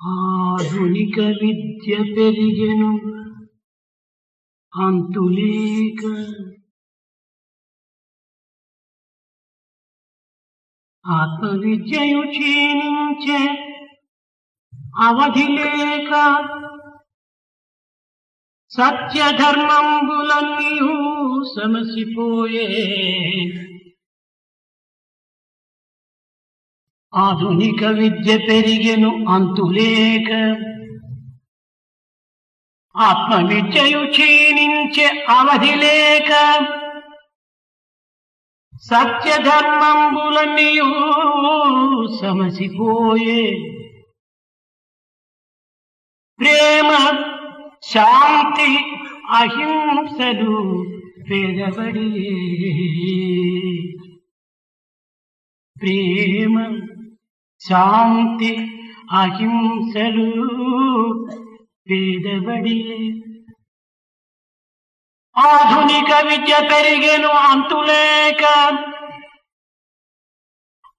ఆధునిక విద్య పెరిగెను. అంతులేక ఆత్మ విద్యయు క్షీణించే అవధి లేక సత్యధర్మంబులన్నీ సమసిపోయే ఆధునిక విద్య పెరిగెను అంతులేక ఆత్మ విద్యయు క్షీణించే అవధి లేక. సత్యధర్మంబులన్నీయూ సమసిపోయే. ప్రేమ శాంతి అహింసలు పేదబడి ప్రేమ శాంతి అహింసలు పేదబడి. ఆధునిక విద్య పెరిగేను అంతులేక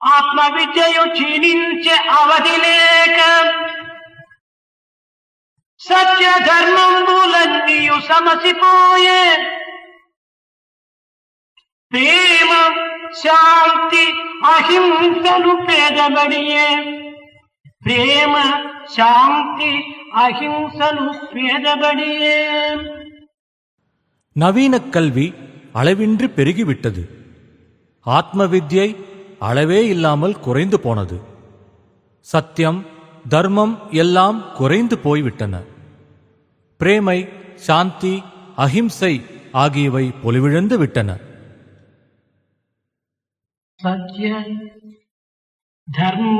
ఆత్మ విద్యయు క్షీణించే అవధి లేక. సత్య ధర్మంబులన్నీయు సమసిపోయే. ప్రేమ శాంతి అహింసలు పేదబడియే ప్రేమ శాంతి అహింసలు பேதபடியே நவீன கல்வி அளவின்றி பெருகிவிட்டது ஆத்ம வித்யை அளவே இல்லாமல் குறைந்து போனது சத்தியம் தர்மம் எல்லாம் குறைந்து போய்விட்டன பிரேமை சாந்தி அஹிம்சை ஆகியவை பொலிவிழந்து விட்டன సత్య ధర్మ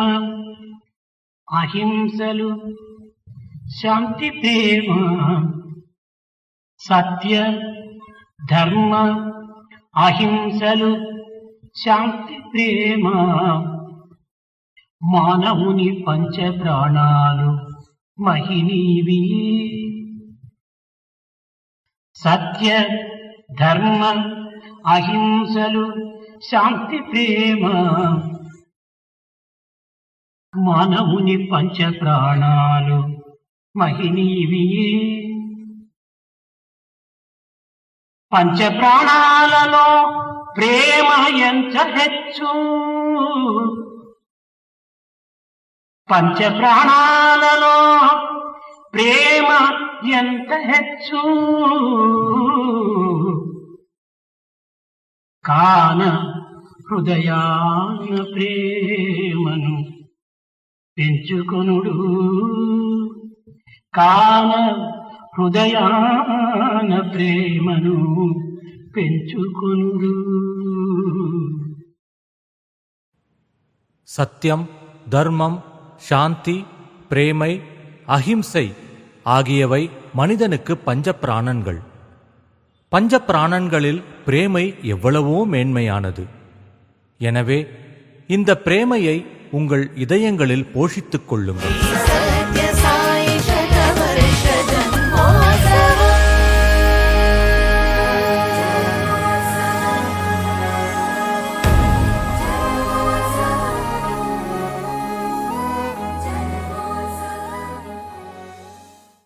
అహింసలు శాంతి ప్రేమ సత్య ధర్మ అహింసలు శాంతి ప్రేమ మానవుని పంచ ప్రాణాలు మహినీవి సత్య ధర్మ అహింసలు శాంతి ప్రేమ. మానవుని పంచ ప్రాణాలు మహినీవి పంచ ప్రాణాలలో ప్రేమ ఎంత హెచ్చు. పంచ ప్రాణాలలో ప్రేమ ఎంత హెచ్చు. కాన హృదయాన ప్రేమను పెంచుకొనుడు కాన హృదయాన ప్రేమను పెంచుకొనుడు சத்தியம் தர்மம் சாந்தி பிரேமை அஹிம்சை ஆகியவை மனிதனுக்கு பஞ்ச பிராணன்கள் பஞ்ச பிராணன்களில் பிரேமை எவ்வளவோ மேன்மையானது எனவே இந்த பிரேமையை உங்கள் இதயங்களில் போஷித்துக் கொள்ளுங்கள்.